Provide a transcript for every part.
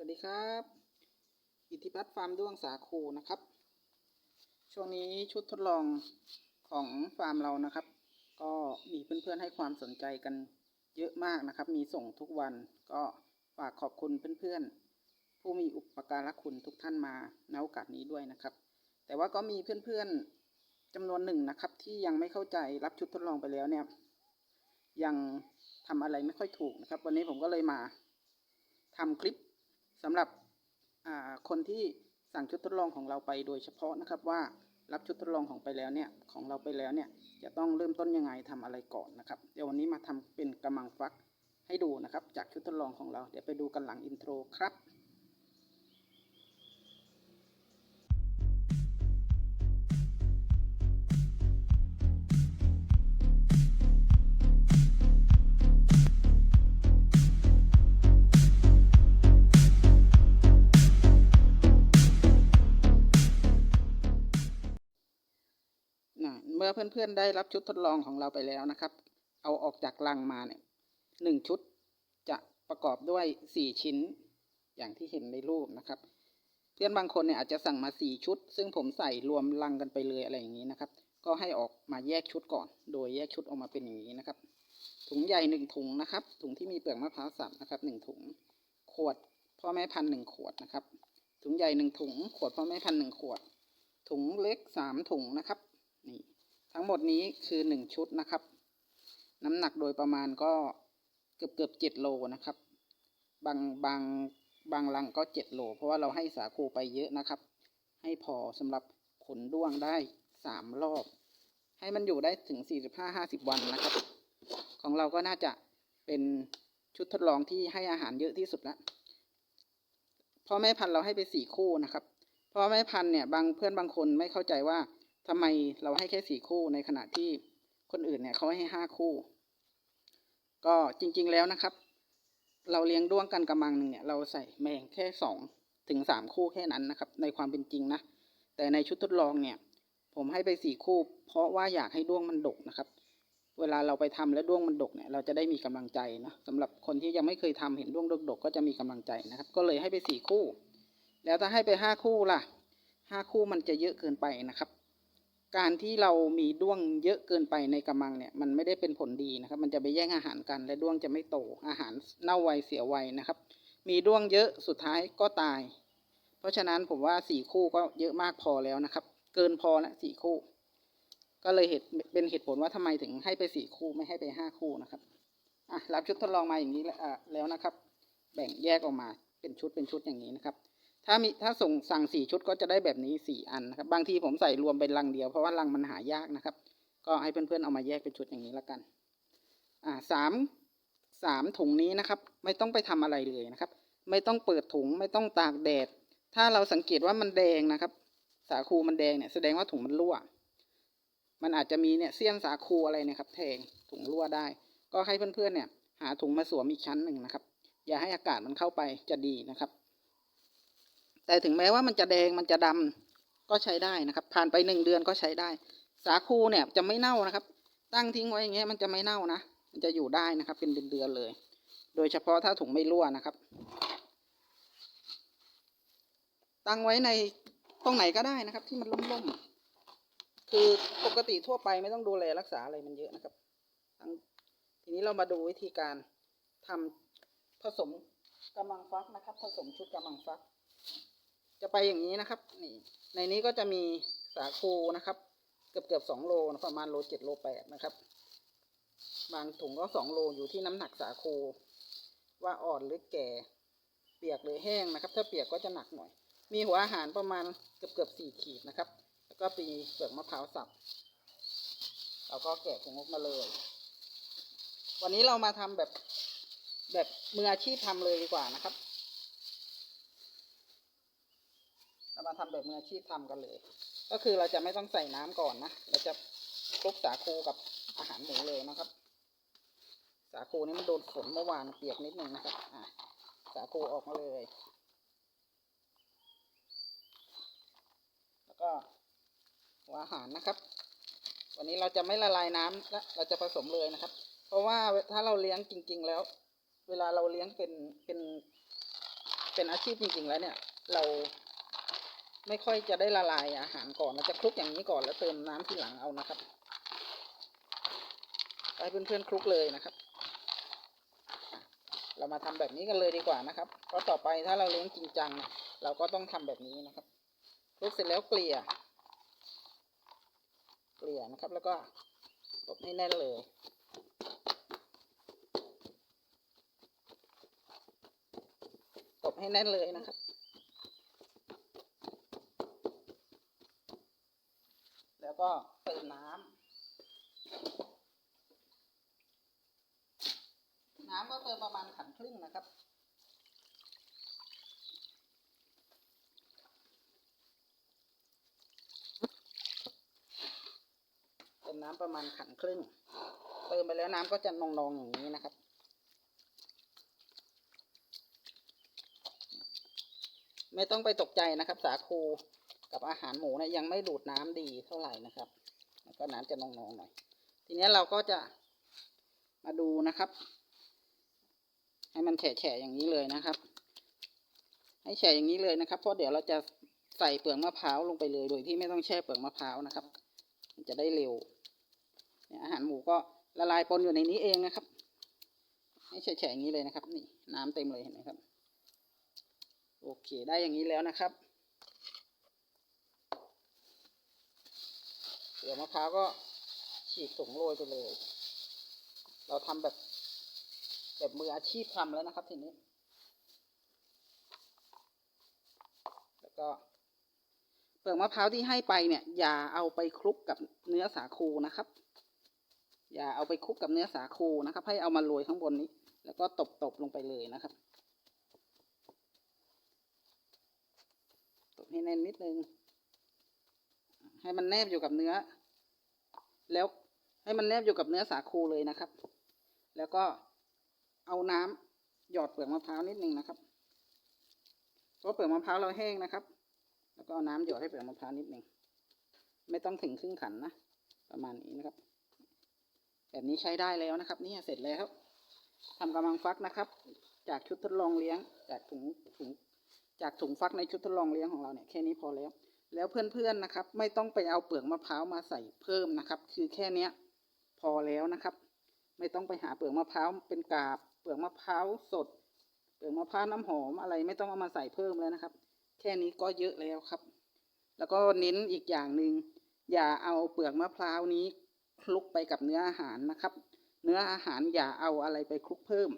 สวัสดีครับ อิทธิพัฒน์ฟาร์มด้วงสาคูนะครับ ช่วงนี้ชุดทดลองของฟาร์มเรานะครับ ก็มีเพื่อนๆให้ความสนใจกันเยอะมากนะครับ มีส่งทุกวันก็ฝากขอบคุณเพื่อนๆ ผู้มีอุปการะคุณทุกท่านมาในโอกาสนี้ด้วยนะครับ แต่ว่าก็มีเพื่อนๆจำนวนหนึ่งนะครับ ที่ยังไม่เข้าใจรับชุดทดลองไปแล้วเนี่ย ยังทำอะไรไม่ค่อยถูกนะครับ วันนี้ผมก็เลยมาทำคลิป สำหรับคนที่สั่งชุดทดลองของเราไปโดยเฉพาะนะครับว่ารับชุดทดลองของไปแล้วเนี่ยของเราไปแล้วเนี่ยจะต้องเริ่มต้นยังไงทำอะไรก่อนนะครับ เดี๋ยววันนี้มาทำเป็นกำมังฟักให้ดูนะครับ จากชุดทดลองของเราเดี๋ยวไปดูกันหลังอินโทรครับ เมื่อเพื่อนๆได้รับชุดทดลองของเราไปแล้วนะครับ เอาออกจากลังมาเนี่ยหนึ่งชุดจะประกอบด้วยสี่ชิ้น อย่างที่เห็นในรูปนะครับ เพื่อนบางคนเนี่ยอาจจะสั่งมาสี่ชุด ซึ่งผมใส่รวมลังกันไปเลยอะไรอย่างนี้นะครับ ก็ให้ออกมาแยกชุดก่อน โดยแยกชุดออกมาเป็นอย่างนี้นะครับ ถุงใหญ่หนึ่งถุงนะครับ ถุงที่มีเปลือกมะพร้าวสับนะครับหนึ่งถุง ขวดพ่อแม่พันหนึ่งขวดนะครับ ถุงใหญ่หนึ่งถุง ขวดพ่อแม่พันหนึ่งขวด ถุงเล็กสามถุงนะครับ นี่ ทั้งหมดนี้คือหนึ่งชุดนะครับ น้ำหนักโดยประมาณก็เกือบเกือบเจ็ดโลนะครับ บางบางบางลังก็เจ็ดโล เพราะว่าเราให้สาคูไปเยอะนะครับ ให้พอสำหรับขนด้วงได้สามรอบ ให้มันอยู่ได้ถึงสี่สิบห้าห้าสิบวันนะครับ ของเราก็น่าจะเป็นชุดทดลองที่ให้อาหารเยอะที่สุดแล้วพ่อแม่พันธุ์เราให้ไปสี่คู่นะครับพ่อแม่พันธุ์เนี่ยบางเพื่อนบางคนไม่เข้าใจว่า ทำไมเราให้แค่สี่คู่ในขณะที่คนอื่นเนี่ยเขาให้ห้าคู่ ก็จริงๆแล้วนะครับ เราเลี้ยงด้วงกันกระมังหนึ่งเนี่ยเราใส่แมงแค่สองถึงสามคู่แค่นั้นนะครับ ในความเป็นจริงนะ แต่ในชุดทดลองเนี่ย ผมให้ไปสี่คู่ เพราะว่าอยากให้ด้วงมันดกนะครับ เวลาเราไปทำแล้วด้วงมันดกเนี่ย เราจะได้มีกำลังใจนะสำหรับคนที่ยังไม่เคยทำเห็นด้วงดกๆก็จะมีกำลังใจนะครับ ก็เลยให้ไปสี่คู่ แล้วถ้าให้ไปห้าคู่ล่ะห้าคู่มันจะเยอะเกินไปนะครับ การที่เรามีด้วงเยอะเกินไปในกำมังเนี่ยมันไม่ได้เป็นผลดีนะครับ มันจะไปแย่งอาหารกัน และด้วงจะไม่โตอาหารเน่าไวเสียไวนะครับ มีด้วงเยอะสุดท้ายก็ตาย เพราะฉะนั้นผมว่าสี่คู่ก็เยอะมากพอแล้วนะครับ เกินพอแล้วสี่คู่ ก็เลยเหตุเป็นเหตุผลว่าทำไมถึงให้ไปสี่คู่ไม่ให้ไปห้าคู่นะครับอะรับชุดทดลองมาอย่างนี้แล้วนะครับ แบ่งแยกออกมาเป็นชุดเป็นชุดอย่างนี้นะครับ ถ้ามีถ้าส่งสั่งสี่ชุดก็จะได้แบบนี้สี่อันนะครับ บางทีผมใส่รวมเป็นลังเดียวเพราะว่าลังมันหายากนะครับ ก็ให้เพื่อนๆเอามาแยกเป็นชุดอย่างนี้แล้วกัน อ่าสามสามถุงนี้นะครับ ไม่ต้องไปทำอะไรเลยนะครับ ไม่ต้องเปิดถุงไม่ต้องตากแดด ถ้าเราสังเกตว่ามันแดงนะครับ สาคูมันแดงเนี่ยแสดงว่าถุงมันรั่ว มันอาจจะมีเนี่ยเสี้ยนสาคูอะไรเนะครับแทงถุงรั่วได้ ก็ให้เพื่อนๆเนี่ย หาถุงมาสวมอีกชั้นหนึ่งนะครับ อย่าให้อากาศมันเข้าไปจะดีนะครับ แต่ถึงแม้ว่ามันจะแดงมันจะดำก็ใช้ได้นะครับ ผ่านไปหนึ่งเดือนก็ใช้ได้ สาคูเนี่ยจะไม่เน่านะครับ ตั้งทิ้งไว้อย่างเงี้ยมันจะไม่เน่านะ มันจะอยู่ได้นะครับ เป็นเดือนๆเลย โดยเฉพาะถ้าถุงไม่รั่วนะครับ ตั้งไว้ในตรงไหนก็ได้นะครับ ที่มันร่มๆ คือปกติทั่วไปไม่ต้องดูแลรักษาอะไรมันเยอะนะครับ ทีนี้เรามาดูวิธีการทำผสมกำมังฟักนะครับ ผสมชุดกำมังฟัก จะไปอย่างนี้นะครับ นี่ ในนี้ก็จะมีสาคูนะครับ เกือบเกือบสองโลนะประมาณโลเจ็ดโลแปดนะครับ บางถุงก็สองโลอยู่ที่น้ำหนักสาคู ว่าอ่อนหรือแก่ เปียกหรือแห้งนะครับ ถ้าเปียกก็จะหนักหน่อย มีหัวอาหารประมาณเกือบเกือบสี่ขีดนะครับ แล้วก็ปีเปลือกมะพร้าวสับเราก็แกะถุงออกมาเลย วันนี้เรามาทำแบบแบบมืออาชีพทำเลยดีกว่านะครับ เรามาทำแบบมืออาชีพทำกันเลย ก็คือเราจะไม่ต้องใส่น้ำก่อนนะ เราจะคลุกสาคูกับอาหารหมูเลยนะครับ สาคูนี่มันโดนฝนเมื่อวานเปียกนิดนึงนะครับ อะสาคูออกมาเลย แล้วก็หัวอาหารนะครับ วันนี้เราจะไม่ละลายน้ำและเราจะผสมเลยนะครับ เพราะว่าถ้าเราเลี้ยงจริง ๆ แล้ว เวลาเราเลี้ยงเป็นเป็นเป็นอาชีพจริงๆแล้วเนี่ย เรา ไม่ค่อยจะได้ละลายอาหารก่อนเราจะคลุกอย่างนี้ก่อนแล้วเติมน้ำทีหลังเอานะครับไปเพื่อนๆคลุกเลยนะครับ เรามาทำแบบนี้กันเลยดีกว่านะครับเพราะต่อไปถ้าเราเลี้ยงจริงจังเนี่ยเราก็ต้องทำแบบนี้นะครับคลุกเสร็จแล้วเกลี่ยเกลี่ยนะครับ แล้วก็ตบให้แน่นเลยตบให้แน่นเลยนะครับ แล้วก็เติมน้ำ น้ำก็เติมประมาณขันครึ่งนะครับ เติมน้ำประมาณขันครึ่ง เติมไปแล้วน้ำก็จะนองๆอย่างนี้นะครับไม่ต้องไปตกใจนะครับ สาคู กับอาหารหมูเนี่ยยังไม่ดูดน้ำดีเท่าไหร่นะครับแล้วก็น้ำจะนองๆหน่อย ทีนี้เราก็จะมาดูนะครับ ให้มันแฉะๆอย่างนี้เลยนะครับ ให้แฉะอย่างนี้เลยนะครับเพราะเดี๋ยวเราจะใส่เปลือกมะพร้าวลงไปเลยโดยที่ไม่ต้องแช่เปลือกมะพร้าวนะครับ มันจะได้เร็วเนี่ยอาหารหมูก็ละลายปนอยู่ในนี้เองนะครับ ให้แฉะๆอย่างนี้เลยนะครับ นี่น้ำเต็มเลยเห็นไหมครับ โอเคได้อย่างนี้แล้วนะครับ เปลือมะพร้าวก็ฉีกถุงโรยไปเลย เราทำแบบ แบบมืออาชีพทำแล้วนะครับทีนี้ แล้วก็เปลือกมะพร้าวที่ให้ไปเนี่ย อย่าเอาไปคลุกกับเนื้อสาคูนะครับ อย่าเอาไปคลุกกับเนื้อสาคูนะครับ ให้เอามาโรยข้างบนนี้ แล้วก็ตบๆลงไปเลยนะครับตบให้แน่นนิดนึง ให้มันแนบอยู่กับเนื้อ แล้วให้มันแนบอยู่กับเนื้อสาคูเลยนะครับ แล้วก็เอาน้ำหยอดเปลือกมะพร้าวนิดนึงนะครับเพราะเปลือกมะพร้าวเราแห้งนะครับ แล้วก็เอาน้ำหยอดให้เปลือกมะพร้าวนิดนึงไม่ต้องถึงครึ่งขันนะประมาณนี้นะครับ แบบนี้ใช้ได้แล้วนะครับ นี่เสร็จแล้วทำกำลังฟักนะครับ จากชุดทดลองเลี้ยง จากถุงถุงจากถุงฟักในชุดทดลองเลี้ยงของเราเนี่ยแค่นี้พอแล้ว แล้วเพื่อนๆนะครับ ไม่ต้องไปเอาเปลือกมะพร้าวมาใส่เพิ่มนะครับ คือแค่เนี้ยพอแล้วนะครับ ไม่ต้องไปหาเปลือกมะพร้าวเป็นกาบ เปลือกมะพร้าวสด เปลือกมะพร้าวน้ำหอมอะไรไม่ต้องเอามาใส่เพิ่มแล้วนะครับ แค่นี้ก็เยอะแล้วครับ แล้วก็เน้นอีกอย่างหนึ่งอย่าเอาเปลือกมะพร้าวนี้คลุกไปกับเนื้ออาหารนะครับ เนื้ออาหารอย่าเอาอะไรไปคลุกเพิ่ม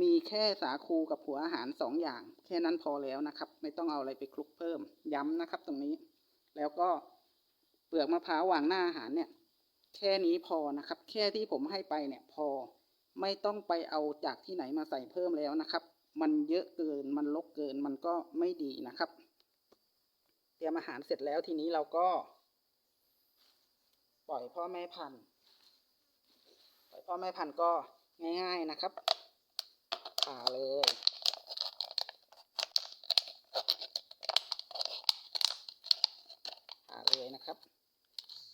มีแค่สาคูกับหัวอาหารสองอย่าง แค่นั้นพอแล้วนะครับ ไม่ต้องเอาอะไรไปคลุกเพิ่ม ย้ำนะครับตรงนี้ แล้วก็เปลือกมะพร้าววางหน้าอาหารเนี่ย แค่นี้พอนะครับ แค่ที่ผมให้ไปเนี่ยพอไม่ต้องไปเอาจากที่ไหนมาใส่เพิ่มแล้วนะครับ มันเยอะเกินมันลกเกินมันก็ไม่ดีนะครับ เตรียมอาหารเสร็จแล้วทีนี้เราก็ ปล่อยพ่อแม่พันธุ์ ปล่อยพ่อแม่พันธุ์ก็ง่าย ๆนะครับ ผ่าเลยผ่าเลยนะครับ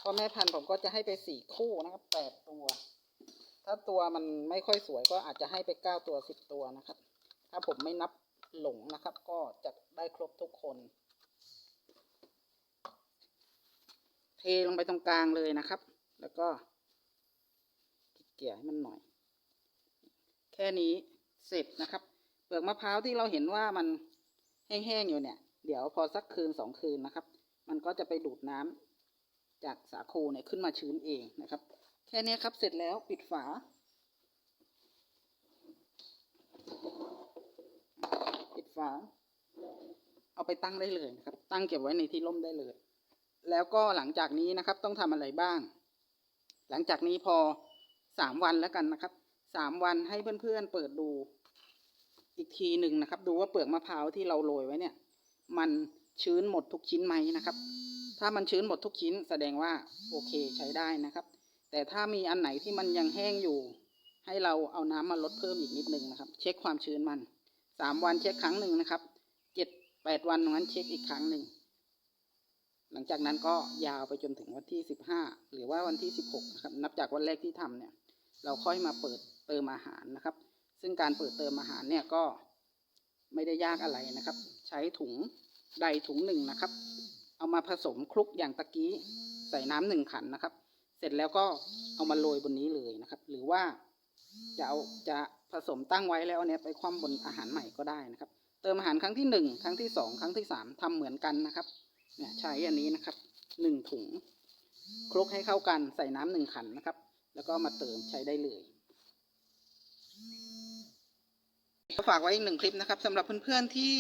พ่อแม่พันธุ์ผมก็จะให้ไปสี่คู่นะครับแปดตัว ถ้าตัวมันไม่ค่อยสวยก็อาจจะให้ไปเก้าตัวสิบตัวนะครับ ถ้าผมไม่นับหลงนะครับ ก็จะได้ครบทุกคน เทลงไปตรงกลางเลยนะครับ แล้วก็เกี่ยให้มันหน่อย แค่นี้ เสร็จนะครับ เปลือกมะพร้าวที่เราเห็นว่ามันแห้งๆอยู่เนี่ย เดี๋ยวพอสักคืนสองคืนนะครับ มันก็จะไปดูดน้ำจากสาคูเนี่ยขึ้นมาชื้นเองนะครับ แค่นี้ครับเสร็จแล้วปิดฝา ปิดฝา เอาไปตั้งได้เลยนะครับ ตั้งเก็บไว้ในที่ร่มได้เลย แล้วก็หลังจากนี้นะครับต้องทำอะไรบ้าง หลังจากนี้พอสามวันแล้วกันนะครับ สามวันให้เพื่อนๆเปิดดู อีกทีหนึ่งนะครับ ดูว่าเปลือกมะพร้าวที่เราโรยไว้เนี่ย มันชื้นหมดทุกชิ้นไหมนะครับ ถ้ามันชื้นหมดทุกชิ้น แสดงว่าโอเคใช้ได้นะครับ แต่ถ้ามีอันไหนที่มันยังแห้งอยู่ ให้เราเอาน้ำมาลดเพิ่มอีกนิดนึงนะครับ เช็คความชื้นมันสามวันเช็คครั้งหนึ่งนะครับเจ็ดแปดวันนั้นเช็คอีกครั้งหนึ่งหลังจากนั้นก็ยาวไปจนถึงวันที่สิบห้าหรือว่าวันที่สิบหกนะครับ นับจากวันแรกที่ทำเนี่ย เราค่อยมาเปิด เติมอาหารนะครับ ซึ่งการเปิดเติมอาหารเนี่ยก็ไม่ได้ยากอะไรนะครับ ใช้ถุงใดถุงหนึ่งนะครับ เอามาผสมคลุกอย่างตะกี้ใส่น้ำหนึ่งขันนะครับ เสร็จแล้วก็เอามาโรยบนนี้เลยนะครับ หรือว่าจะเอาจะผสมตั้งไว้แล้วเนี่ยไปคว่ำบนอาหารใหม่ก็ได้นะครับ เติมอาหารครั้งที่หนึ่งครั้งที่สองครั้งที่สามทำเหมือนกันนะครับเนี่ยใช้อันนี้นะครับหนึ่งถุงคลุกให้เข้ากันใส่น้ำหนึ่งขันนะครับ แล้วก็มาเติมใช้ได้เลย ฝากไว้อีกหนึ่งคลิปนะครับสำหรับเพื่อนๆที่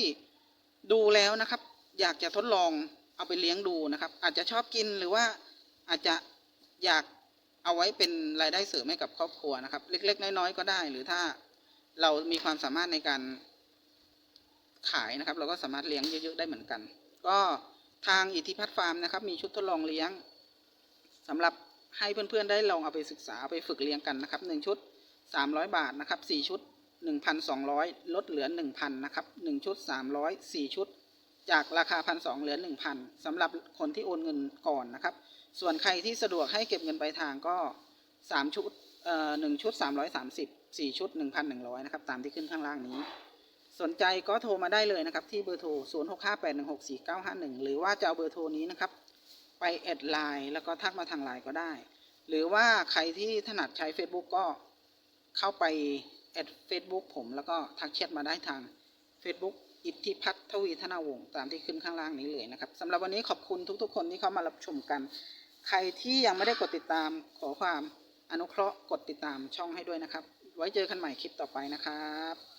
ดูแล้วนะครับ อยากจะทดลองเอาไปเลี้ยงดูนะครับ อาจจะชอบกินหรือว่าอาจจะอยากเอาไว้เป็นรายได้เสริมให้กับครอบครัวนะครับ เล็ก ๆ น้อยๆก็ได้ หรือถ้าเรามีความสามารถในการขายนะครับ เราก็สามารถเลี้ยงเยอะ ๆ ได้เหมือนกัน ก็ทางอิทธิพัฒน์ฟาร์มนะครับ มีชุดทดลองเลี้ยงสำหรับให้เพื่อนๆได้ลองเอาไปศึกษาเอาไปฝึกเลี้ยงกันนะครับหนึ่งชุดสามร้อยบาทนะครับสี่ชุด หนึ่งพันสองร้อยลดเหลือหนึ่งพันนะครับหนึ่งชุดสามร้อยสี่ชุด จากราคาพันสองเหลือหนึ่งพันสำหรับคนที่โอนเงินก่อนนะครับ ส่วนใครที่สะดวกให้เก็บเงินปลายทางก็สามชุดเอ่อหนึ่งชุดสามร้อยสามสิบสี่ชุดหนึ่งพันหนึ่งร้อยนะครับ ตามที่ขึ้นข้างล่างนี้ สนใจก็โทรมาได้เลยนะครับ ที่เบอร์โทร 0 6 5 8 1 6 4 9 5 1 หรือว่าจะเอาเบอร์โทรนี้นะครับ ไปแอดไลน์แล้วก็ทักมาทางไลน์ก็ได้ หรือว่าใครที่ถนัดใช้ Facebook ก็เข้าไป แอดเฟซบุ๊กผมแล้วก็ทักแชทมาได้ทาง Facebook อิทธิพัฒน์ทวีธนาวงศ์ตามที่ขึ้นข้างล่างนี้เลยนะครับสำหรับวันนี้ขอบคุณทุกๆ คนที่เข้ามารับชมกัน ใครที่ยังไม่ได้กดติดตามขอความอนุเคราะห์กดติดตามช่องให้ด้วยนะครับ ไว้เจอกันใหม่คลิปต่อไปนะครับ